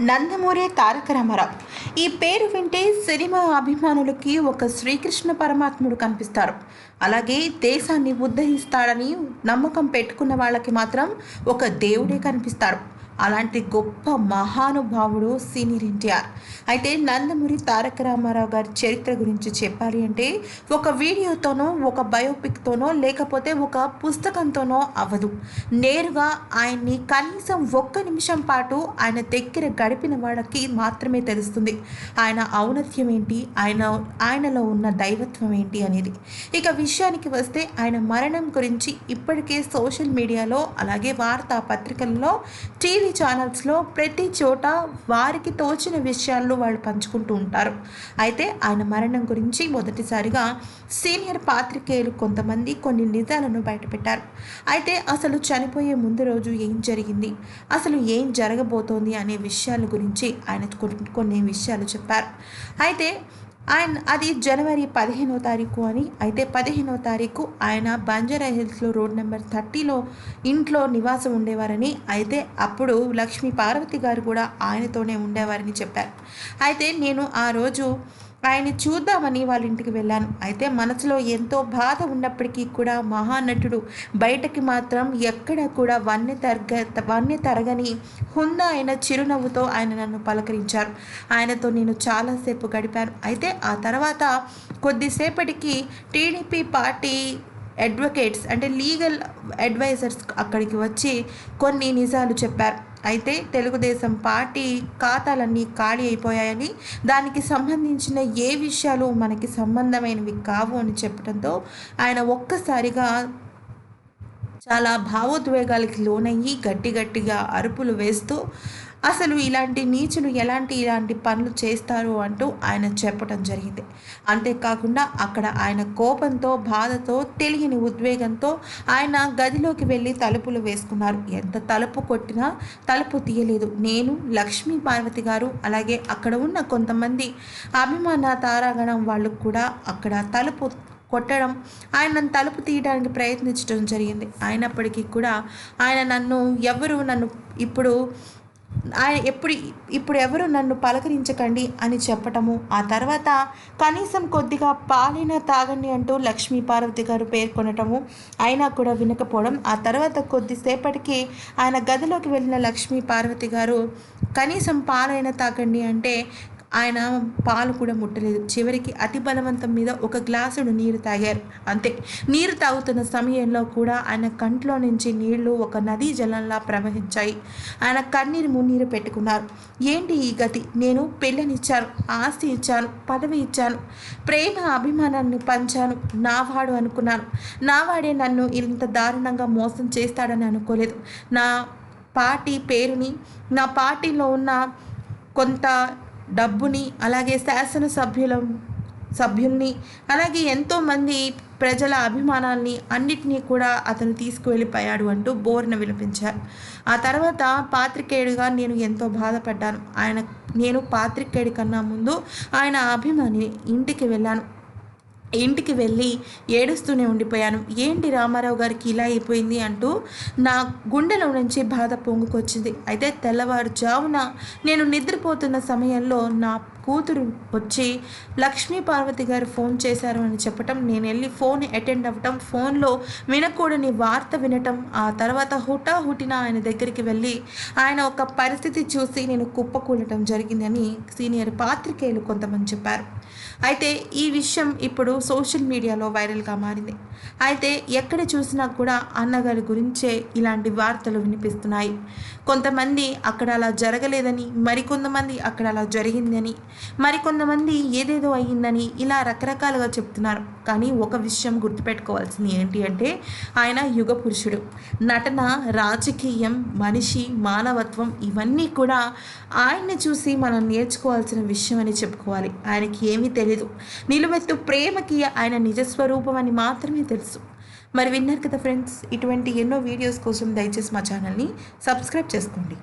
నందమూరి తారక రామారావు. ఈ పేరు వింటే సినిమా అభిమానులకి ఒక శ్రీకృష్ణ పరమాత్ముడు కనిపిస్తారు. అలాగే దేశాన్ని ఉద్ధరిస్తాడని నమ్మకం పెట్టుకున్న వాళ్ళకి మాత్రం ఒక దేవుడే కనిపిస్తారు. అలాంటి గొప్ప మహానుభావుడు సీనియర్ ఎన్టీఆర్. అయితే నందమూరి తారక రామారావు గారి చరిత్ర గురించి చెప్పాలి అంటే ఒక వీడియోతోనో ఒక బయోపిక్తోనో లేకపోతే ఒక పుస్తకంతోనో అవ్వదు. నేరుగా ఆయన్ని కనీసం ఒక్క నిమిషం పాటు ఆయన దగ్గర గడిపిన వాళ్ళకి మాత్రమే తెలుస్తుంది. ఆయన ఔన్నత్యం ఏంటి? ఆయన ఆయనలో ఉన్న దైవత్వం ఏంటి అనేది. ఇక విషయానికి వస్తే ఆయన మరణం గురించి ఇప్పటికే సోషల్ మీడియాలో అలాగే వార్తా టీవీ టీవీ ఛానల్స్లో ప్రతి చోట వారికి తోచిన విషయాల్లో వాళ్ళు పంచుకుంటూ ఉంటారు. అయితే ఆయన మరణం గురించి మొదటిసారిగా సీనియర్ పాత్రికేయులు కొంతమంది కొన్ని నిజాలను బయటపెట్టారు. అయితే అసలు చనిపోయే ముందు రోజు ఏం జరిగింది? అసలు ఏం జరగబోతోంది అనే విషయాల గురించి ఆయన కొన్ని కొన్ని విషయాలు చెప్పారు. అయితే అండ్ అది జనవరి పదిహేనో తారీఖు అని. అయితే పదిహేనో తారీఖు ఆయన బంజారా హిల్స్లో రోడ్ నెంబర్ థర్టీలో ఇంట్లో నివాసం ఉండేవారని. అయితే అప్పుడు లక్ష్మీ పార్వతి గారు కూడా ఆయనతోనే ఉండేవారని చెప్పారు. అయితే నేను ఆ రోజు ఆయన్ని చూద్దామని వాళ్ళ ఇంటికి వెళ్ళాను. అయితే మనసులో ఎంతో బాధ ఉన్నప్పటికీ కూడా మహానటుడు బయటకి మాత్రం ఎక్కడ కూడా వన్య తరగ వన్య తరగని హుందా ఆయన చిరునవ్వుతో ఆయన నన్ను పలకరించారు. ఆయనతో నేను చాలాసేపు గడిపాను. అయితే ఆ తర్వాత కొద్దిసేపటికి టీడీపీ పార్టీ అడ్వకేట్స్ అంటే లీగల్ అడ్వైజర్స్ అక్కడికి వచ్చి కొన్ని నిజాలు చెప్పారు. అయితే తెలుగుదేశం పార్టీ ఖాతాలన్నీ ఖాళీ అయిపోయాయని దానికి సంబంధించిన ఏ విషయాలు మనకి సంబంధమైనవి కావు అని చెప్పడంతో ఆయన ఒక్కసారిగా చాలా భావోద్వేగాలకి లోనయ్యి గట్టి గట్టిగా అరుపులు వేస్తూ అసలు ఇలాంటి నీచులు ఎలాంటి ఇలాంటి పనులు చేస్తారు అంటూ ఆయన చెప్పడం జరిగింది. అంతేకాకుండా అక్కడ ఆయన కోపంతో బాధతో తెలియని ఉద్వేగంతో ఆయన గదిలోకి వెళ్ళి తలుపులు వేసుకున్నారు. ఎంత తలుపు కొట్టినా తలుపు తీయలేదు. నేను లక్ష్మీ పార్వతి గారు అలాగే అక్కడ ఉన్న కొంతమంది అభిమాన తారాగణం వాళ్ళు కూడా అక్కడ తలుపు కొట్టడం ఆయన నన్ను తలుపు తీయడానికి ప్రయత్నించడం జరిగింది. అయినప్పటికీ కూడా ఆయన నన్ను ఎవరు నన్ను ఇప్పుడు ఆయన ఎప్పుడు ఇప్పుడు ఎవరు నన్ను పలకరించకండి అని చెప్పటము. ఆ తర్వాత కనీసం కొద్దిగా పాలైనా తాగండి అంటూ లక్ష్మీ పార్వతి గారు పేర్కొనటము అయినా కూడా వినకపోవడం. ఆ తర్వాత కొద్దిసేపటికి ఆయన గదిలోకి వెళ్ళిన లక్ష్మీ పార్వతి గారు కనీసం పాలైనా తాగండి అంటే ఆయన పాలు కూడా ముట్టలేదు. చివరికి అతి బలవంతం మీద ఒక గ్లాసుడు నీరు తాగారు. అంతే. నీరు తాగుతున్న సమయంలో కూడా ఆయన కంట్లో నుంచి నీళ్ళు ఒక నదీ జలంలా ప్రవహించాయి. ఆయన కన్నీరు మున్నీరు పెట్టుకున్నారు. ఏంటి ఈ గతి? నేను పెళ్ళనిచ్చాను ఆస్తి ఇచ్చాను పదవి ఇచ్చాను ప్రేమ అభిమానాన్ని పంచాను నావాడు అనుకున్నాను. నావాడే నన్ను ఇంత దారుణంగా మోసం చేస్తాడని అనుకోలేదు. నా పార్టీ పేరుని నా పార్టీలో ఉన్న కొంత డబ్బుని అలాగే శాసనసభ్యుల సభ్యుల్ని అలాగే ఎంతోమంది ప్రజల అభిమానాల్ని అన్నిటినీ కూడా అతను తీసుకువెళ్ళిపోయాడు అంటూ బోర్న విలపించారు ఆ తర్వాత పాత్రికేయుడిగా నేను ఎంతో బాధపడ్డాను. ఆయన నేను పాత్రికేయుడి కన్నా ముందు ఆయన అభిమాని ఇంటికి వెళ్ళాను. ఇంటికి వెళ్ళి ఏడుస్తూనే ఉండిపోయాను. ఏంటి రామారావు గారికి ఇలా అయిపోయింది? అంటూ నా గుండెలో నుంచి బాధ పొంగుకొచ్చింది. అయితే తెల్లవారుజామున నేను నిద్రపోతున్న సమయంలో నా కూతురు వచ్చి లక్ష్మీ పార్వతి గారు ఫోన్ చేశారు అని చెప్పటం నేను వెళ్ళి ఫోన్ అటెండ్ అవ్వటం ఫోన్లో వినకూడని వార్త వినటం ఆ తర్వాత హుటాహుటిన ఆయన దగ్గరికి వెళ్ళి ఆయన ఒక పరిస్థితి చూసి నేను కుప్పకూలటం జరిగిందని సీనియర్ పాత్రికేయులు కొంతమంది చెప్పారు. అయితే ఈ విషయం ఇప్పుడు సోషల్ మీడియాలో వైరల్గా మారింది. అయితే ఎక్కడ చూసినా కూడా అన్నగారి గురించే ఇలాంటి వార్తలు వినిపిస్తున్నాయి. కొంతమంది అక్కడ అలా జరగలేదని మరికొంతమంది అక్కడ అలా జరిగిందని మరికొంతమంది ఏదేదో అయ్యిందని ఇలా రకరకాలుగా చెప్తున్నారు. కానీ ఒక విషయం గుర్తుపెట్టుకోవాల్సింది ఏంటి అంటే ఆయన యుగ పురుషుడు. నటన రాజకీయం మనిషి మానవత్వం ఇవన్నీ కూడా ఆయన్ని చూసి మనం నేర్చుకోవాల్సిన విషయం అని చెప్పుకోవాలి. ఆయనకి ఏమీ లేదు. నిలువెత్తు ప్రేమకి ఆయన నిజస్వరూపం అని మాత్రమే తెలుసు. మరి విన్నారు కదా ఫ్రెండ్స్ ఇటువంటి ఎన్నో వీడియోస్ కోసం దయచేసి మా ఛానల్ని సబ్స్క్రైబ్ చేసుకోండి.